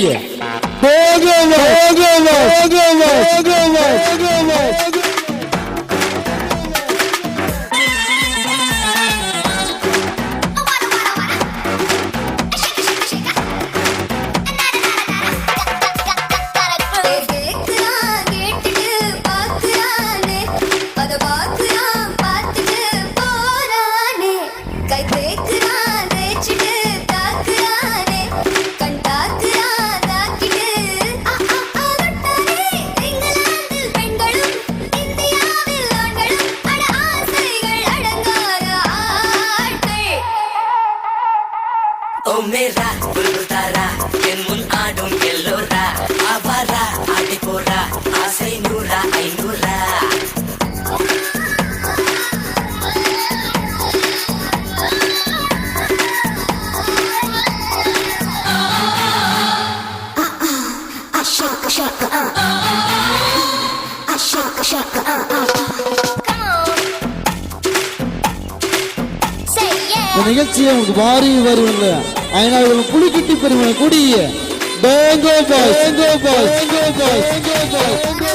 Yeah. Bogomaz! Bogomaz! Bogomaz! Bogomaz! Bogomaz! நிகழ்ச்சியை உங்களுக்கு வாரி வருவங்க அதனால் புலிக்குட்டி பெருமை கூடி பேங்கோ பாய் பேங்கோ பாய் பேங்கோ பாய் பேங்கோ பாய்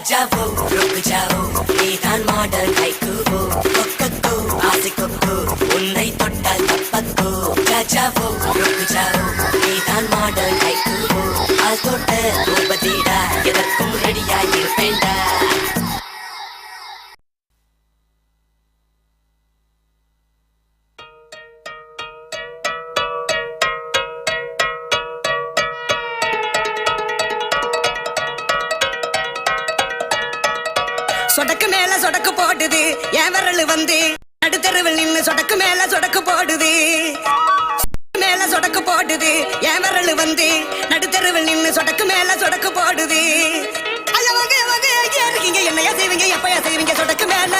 ஜாஜாவோ ருக்கு ஜாவோ நீதான் மாடல் கைக்குவோ கொக்கோ ஆசை கொக்கோ. உன்னை தொட்டால் தப்பக்கோ. ஜாஜாவோ ருக்கு ஜாவோ நீதான் மாடல் கைக்குவோ ஆள் தொட்ட ரூபதீடா எதற்கும் ரெடியாய் இருப்பேன்டா தெருவில் நின்னு சொடக்கு மேல சொடக்கு போடுது. சொடக்கு மேல சொடக்கு போடுது. என் விரல் வந்து நடுத்தெருவில் நின்னு சொடக்கு மேல சொடக்கு போடுது. ஐயா வகை வகை இருக்கீங்க என்னையா செய்வீங்க? எப்பயா செய்வீங்க? சொடக்கு மேல.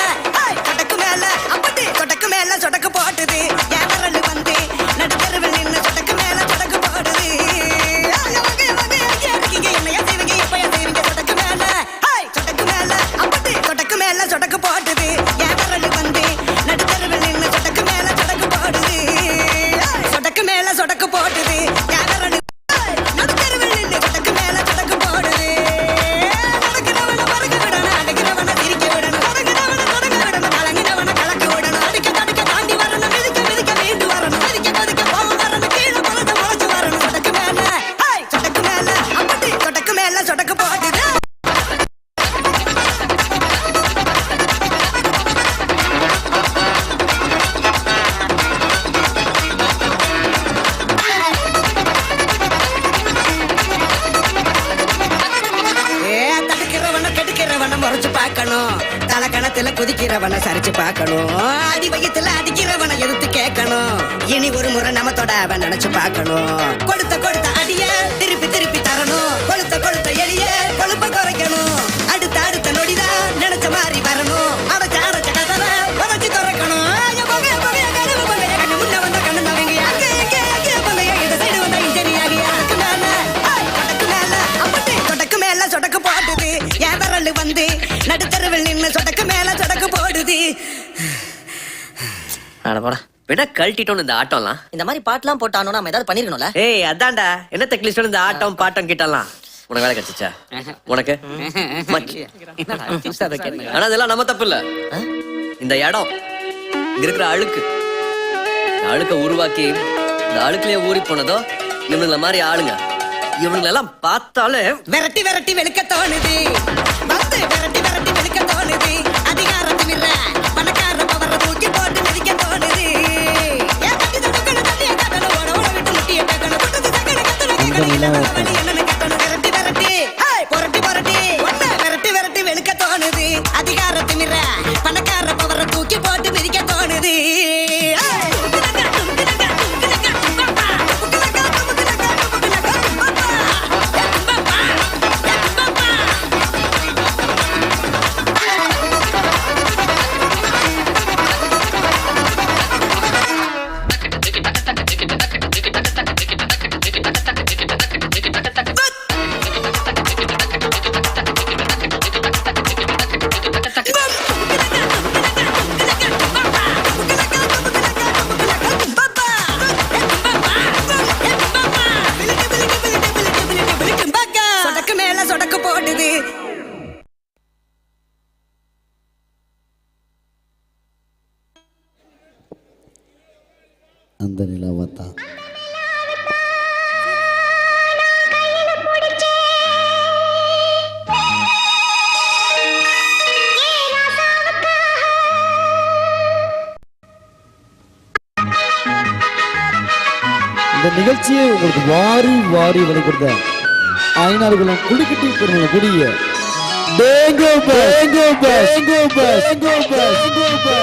பார்க்கணும். கொடுத்த கொடுத்த அடிய திருப்பி திருப்பி தரணும். கொளுத்த கொளுத்த எளிய கொழுப்ப குறைக்கணும். அடுத்த அடுத்த நொடிதான் நினைச்ச மாதிரி வரணும். அடைச்ச அடைச்ச கதவை உடச்சு திறக்கணும். கண்ணு முன்ன வந்த சொடக்கு போடுது. வந்து நடுத்தருவில் நின்று சொடக்கு மேல சொடக்கு போடுது. அட போடா. விட கழட்டிட்டோம் இந்த ஆட்டம்லாம். இந்த மாதிரி பாட்டுலாம் போட்டானோ நம்ம ஏதாவது பண்ணிருக்கணும்ல? ஏய் அதான்டா. என்ன தெக்லிஸ்டோம் இந்த ஆட்டம் பாட்டம் கிட்டலாம். உனக்கு வேலை கிடைச்சிச்சா? உனக்கு. ஆனா இதெல்லாம் நம்ம தப்பு இல்ல. இந்த இடம் இங்க இருக்கிற அழுக்கு. அழுக்க உருவாக்கி இந்த அழுக்குலயே ஊறி போனதோ இவனுங்கள மாதிரி ஆளுங்க. இவனுங்களெல்லாம் பார்த்தாலே விரட்டி விரட்டி வெளுக்க தோணுது. விரட்டி விரட்டி வெளுக்க தோணுது. தோணுது. அதிகார திமிர பணக்கார பவர தூக்கி போட்டு மிதிக்க தோணுது. நிகழ்ச்சியை உங்களுக்கு வாரி வாரி வழிபடுத்த ஐநாடுகளும் குடிக்கட்டி பெருமை கூடிய டேங்கோ டேங்கோ டேங்கோ டேங்கோ டேங்கோ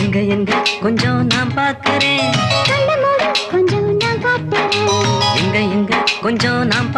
எங்க எங்க கொஞ்சம் நான் பாக்குறேன் கொஞ்சம் நான் காட்டுறேன் எங்க எங்க கொஞ்சம் நான்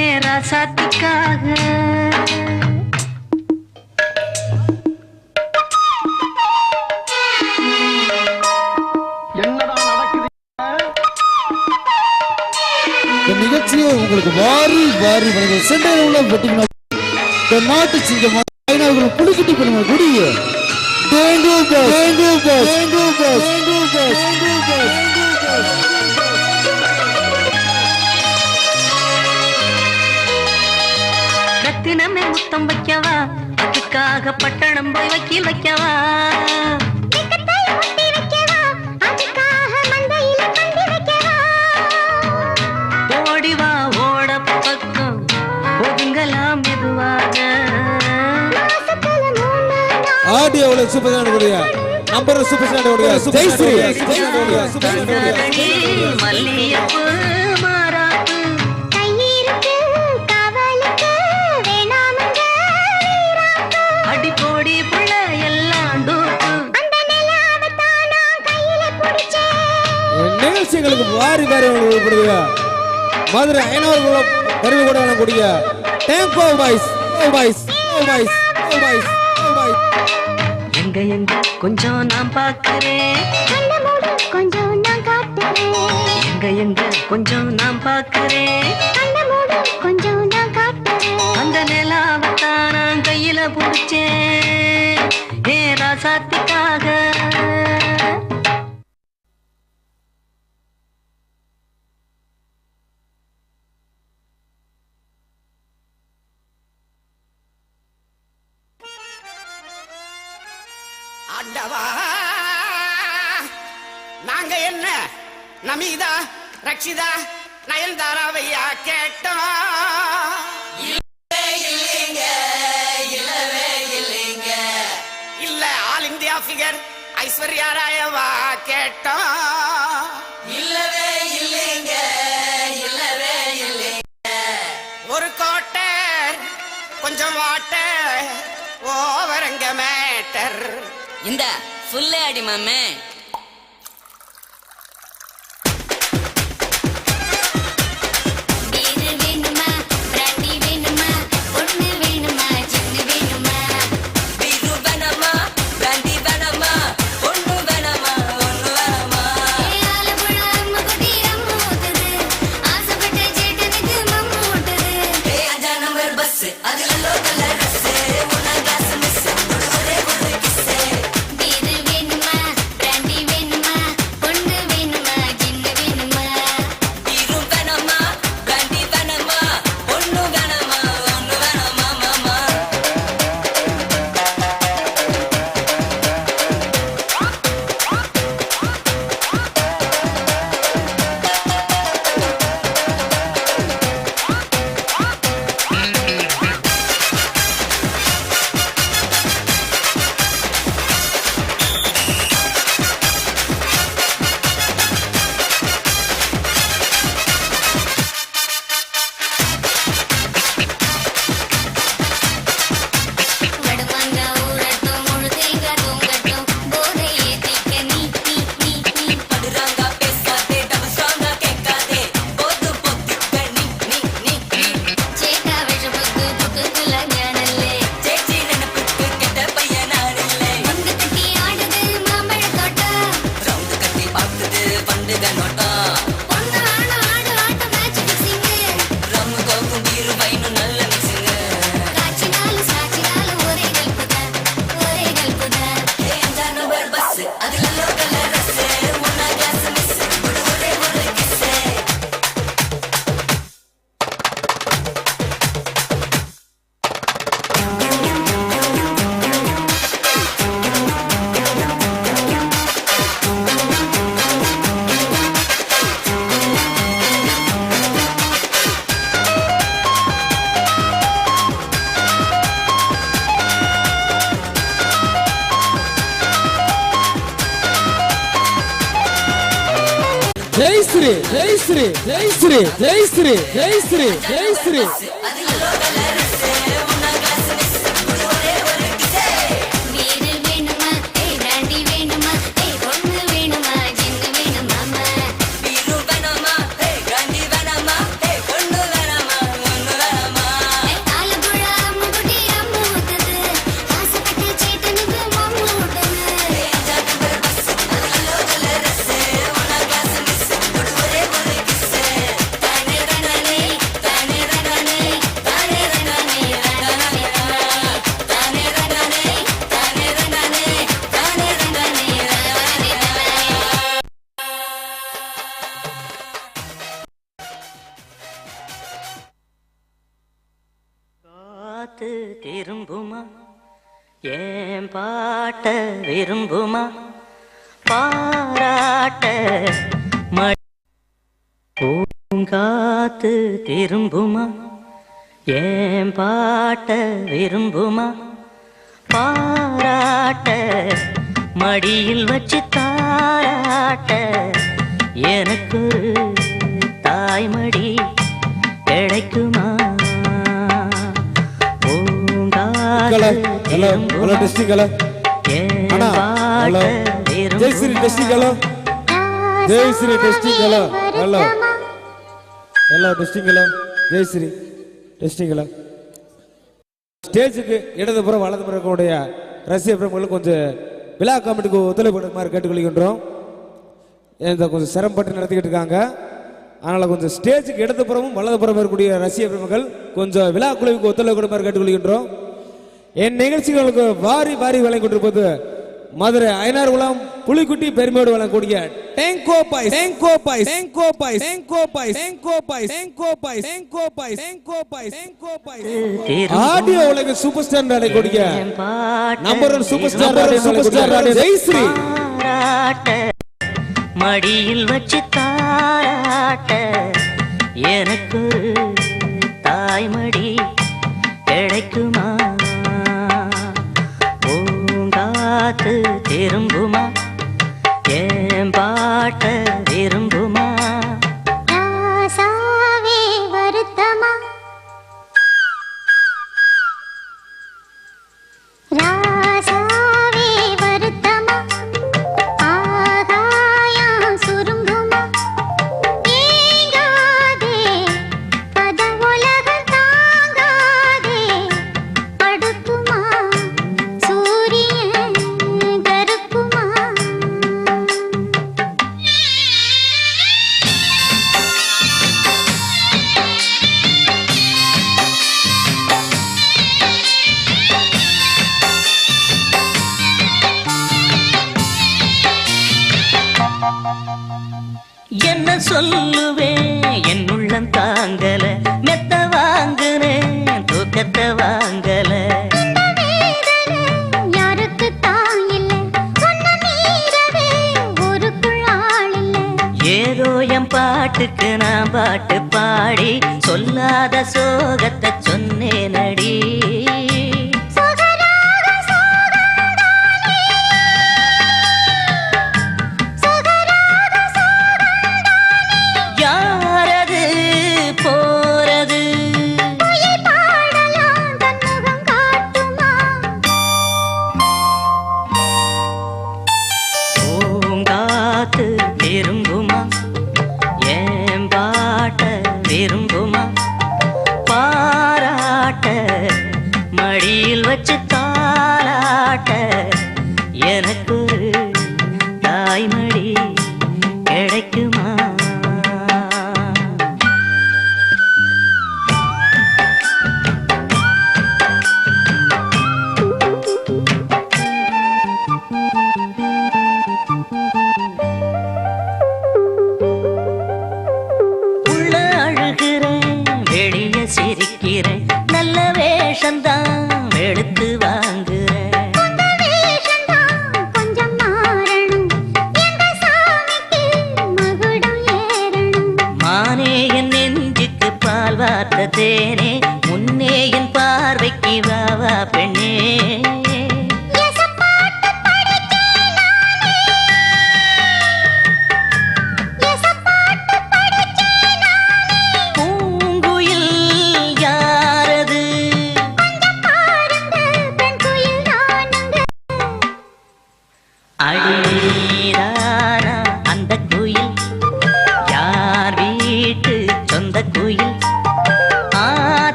ஏரா சாத்திக்காக இந்த நிகழ்ச்சியை உங்களுக்கு வாரி வாரி வழங்கும் சென்னையில் உள்ள வெட்டிமனா இந்த நாட்டு சிங்கம் ஐநாடுகளும் புலிக்கட்டி பெருமை கூடிய. டேங்கோ பஸ் டேங்கோ பட்டணம் போய் வக்கீல் வைக்கவா? ஓடிவா ஓட பக்கம். ஒதுங்கலாம் மெதுவாக. நாள். ஆடியோவில் சூப்பர் ஸ்டாண்டோடைய நம்பர் சூப்பர் ஸ்டாண்டோடைய ஜெயஸ்ரீ மதனி மல்லியப்பு பிடிச்சேன் நிகழ்ச்சிகளுக்கு வாரி வாரி வழங்கப்படுது மதுரை ஐநூறு பெருமை கூட வழங்கக்கூடிய டேங்கோ பாய்ஸ் ஓ பாய்ஸ் ஓ பாய்ஸ் எங்க எங்க கொஞ்சம் நான் பாக்குறேன் கண்ணை மூடு கொஞ்சம் நான் காட்டுறேன் எங்க எங்க கொஞ்சம் நான் பாக்குறேன். கண்ணை மூடு கொஞ்சம் நான் காட்டுறேன் அந்த நிலாவை தான் நான் கையில புடிச்சேன். ஏ ராசாத்திக்காக நமீதா ரக்ஷிதா நயன்தாராவையா கேட்டோம் இல்ல ஆல் இந்தியா ஃபிகர் ஐஸ்வர்யா ராயவா கேட்டோம் இல்லவே இல்லைங்க இல்லவே இல்லைங்க. ஒரு கோட்டை கொஞ்சம் வாட்டர் ஓவரங்க மேட்டர். இந்த ஃபுல்லே அடி மாமே జై శ్రీ జై శ్రీ జై శ్రీ జై శ్రీ జై శ్రీ జై శ్రీ. காத்து திரும்புமா? ஏன் பாட்ட விரும்புமா? பாராட்ட ம- பூங்காத்து திரும்புமா? ஏன் பாட்ட விரும்புமா? பாராட்ட மடியில் வச்சு தாராட்ட. எனக்கு தாய்மடி கிடைக்கும்? ஹலோ ஹலோ டெஸ்டிங் ஹலோ அண்ணா hello Jai Shri testing hello Jai Shri testing hello hello hello testing hello Jai Shri testing hello ஸ்டேஜுக்கு இடதுபுறம் வலதுபுறம் இருக்கக்கூடிய ரசிக பிரமுகளுக்கு கொஞ்சம் விழா கமிட்டிக்கு ஒத்துழைப்பு கொடுக்குமாறு கேட்டுக்கொள்கின்றோம். இந்த கொஞ்சம் சிரமப்பட்டு நடத்திக்கிட்டு இருக்காங்க. அதனால் கொஞ்சம் ஸ்டேஜுக்கு இடதுபுறமும் வலதுபுறமும் இருக்கக்கூடிய ரசிக பிரமுகள் கொஞ்சம் விழா குழுவுக்கு ஒத்துழைப்பு கொடுக்குமாறு கேட்டுக்கொள்கின்றோம். என் நிகழ்ச்சிகளுக்கு வாரி வாரி வழங்கிட்டிருப்பது மதுரை ஐநார் குளம் புலிக்குட்டி பெருமையோடு வழங்கக்கூடிய tango boy tango boy tango boy tango boy tango boy tango boy tango boy tango boy tango boy audio உலக சூப்பர் ஸ்டார் நடக்கூடிய number one super star super star Jaishree. மடியில் வச்சு தாராட்ட எனக்கு தாய்மடி கிடைக்குமா? காத்து திரும்புமா? என் பாட்ட விரும்ப நான் பாட்டு பாடி சொல்லாத சோகத்தை சொன்னேனடி.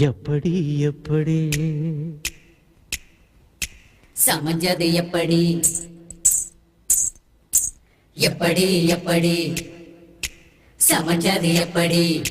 எப்படி எப்படி? சமைஞ்சது எப்படி? எப்படி எப்படி? சமைஞ்சது எப்படி?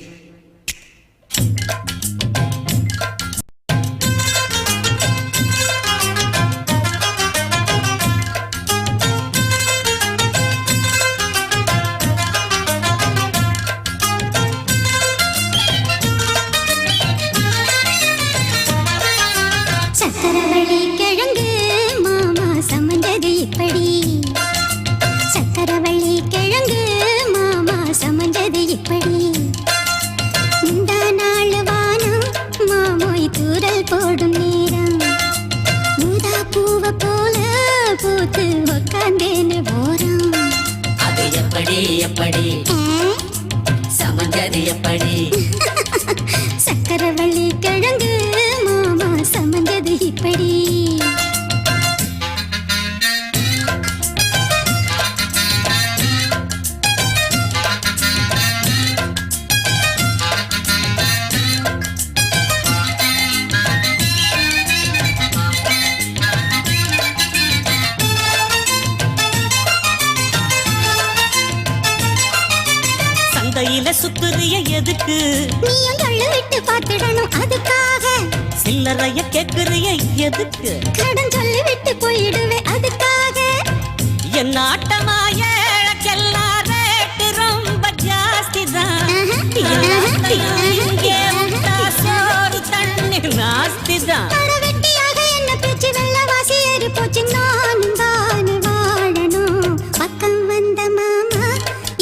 ஏறி போச்சு நானும் தானே வாழணும். பக்கம் வந்த மாமா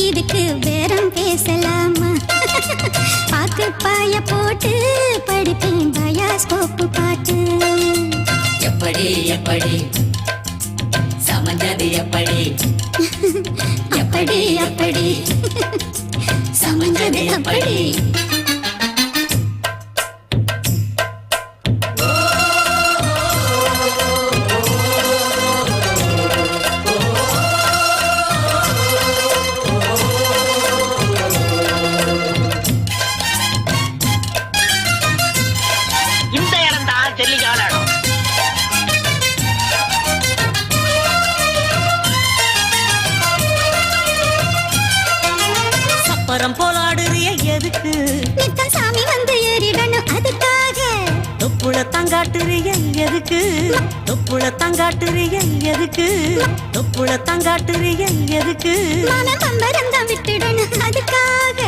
இதுக்கு பேரம் பேசலாமா? பாய போட்டு படிப்பேன் பயாஸ்கோப்பு பாட்டு. எப்படி எப்படி? சமஞ்சது எப்படி? அப்படி அப்படி. சமஞ்சது அப்படி தங்காட்டுறிய எதுக்கு? தொப்புள தங்காட்டுறிய எதுக்கு? தொப்புள தங்காட்டுறிய எதுக்கு விட்டுடணும் அதுக்காக.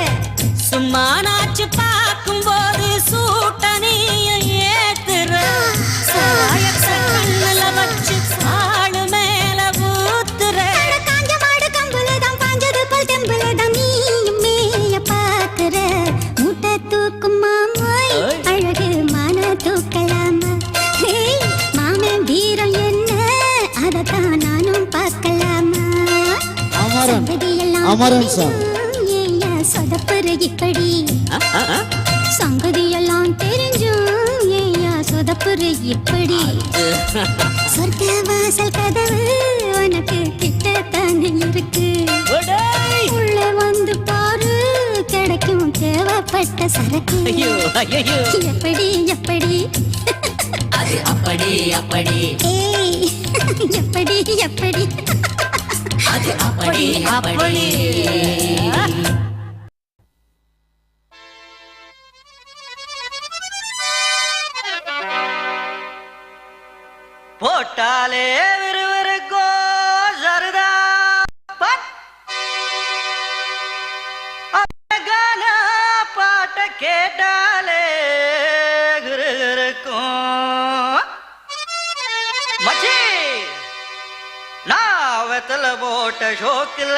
சும்மா நாச்சு பார்க்கும் போது சூட்டனைய ஏத்துற அமரன் சார். ஏய்யா சொதப்புற இப்படி? சங்கதியெல்லாம் தெரிஞ்சும் ஏய்யா சொதப்புற இப்படி? சொர்க்க வாசல் கதவு உனக்கு கிட்டத்தானே இருக்கு! உள்ள வந்து பாரு கிடைக்கும் தேவைப்பட்ட சரக்கு. ஐயோ ஐயோ எப்படி எப்படி? அது அப்படி அப்படி. ஏய் எப்படி எப்படி? அது அப்படி அப்படி நான் போட்ட ஷோக்கில்.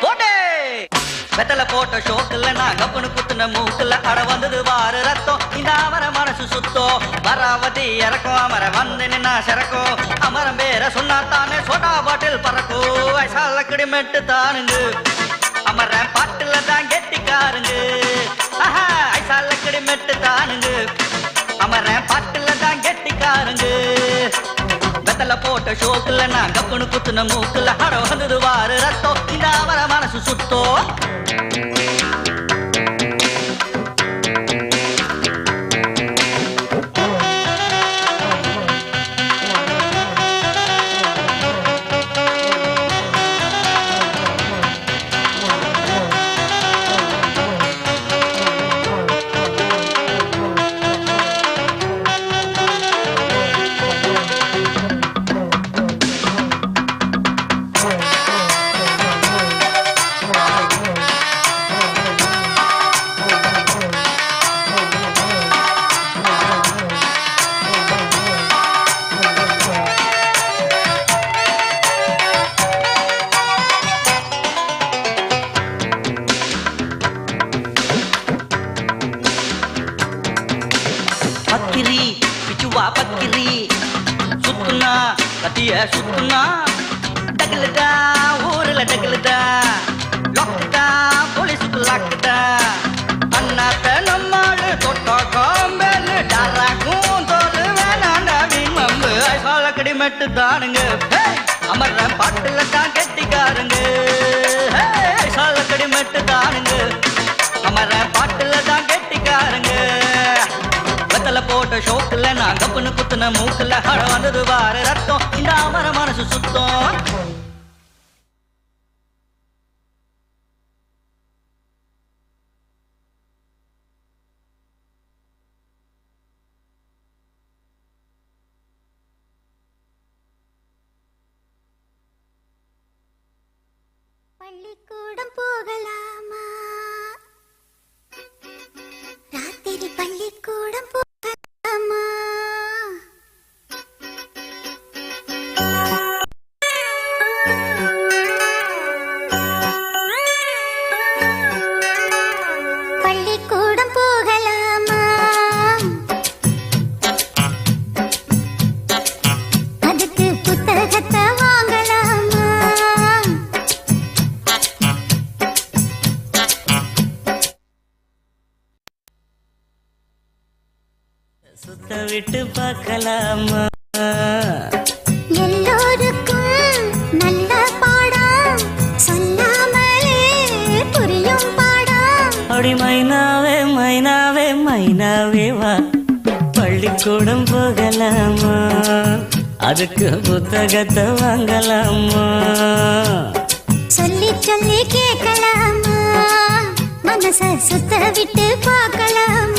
போட்டே. வெத்தல போட்ட ஷோக்குல நான் கப்புனு குத்துன மூக்குல அட வந்தது வாரு ரத்தம். இந்த அமர மனசு சுத்தோ வராவதி இறக்கும் அமர வந்து நின்னா சிறக்கும். அமரம் பேர சொன்னா தானே சோடா பாட்டில் பறக்கும். வயசால கிடிமெட்டு தானுங்க. அமர பாட்டுல தான் கெட்டிக்காருங்க. ஆஹா ஐசால கிடிமெட்டு தானுங்க. அமர பாட்டுல தான் கெட்டிக்காருங்க. வெத்தல போட்ட ஷோக்குல நான் கப்புனு குத்துன மூக்குல அட வந்தது வாரு ரத்தம். இந்த அவர மனசு சுத்தோ தானுங்க அமர்றேன் அமர்ற பாட்டுல தான் கெட்டிக்காருங்க. ஹேய், ஐசால தானுங்க அமர பாட்டுல தான் கெட்டிக்காருங்க. வெத்தல போட்ட ஷோக்குல நான் கப்புன்னு குத்துன மூக்குல அட வந்தது வாரு ரத்தம். இந்த அமர மனசு சுத்தம். 미끄러 உலகத்தை வாங்கலாமா? சொல்லி சொல்லி கேட்கலாமா? மனசை சுத்த விட்டு பார்க்கலாமா?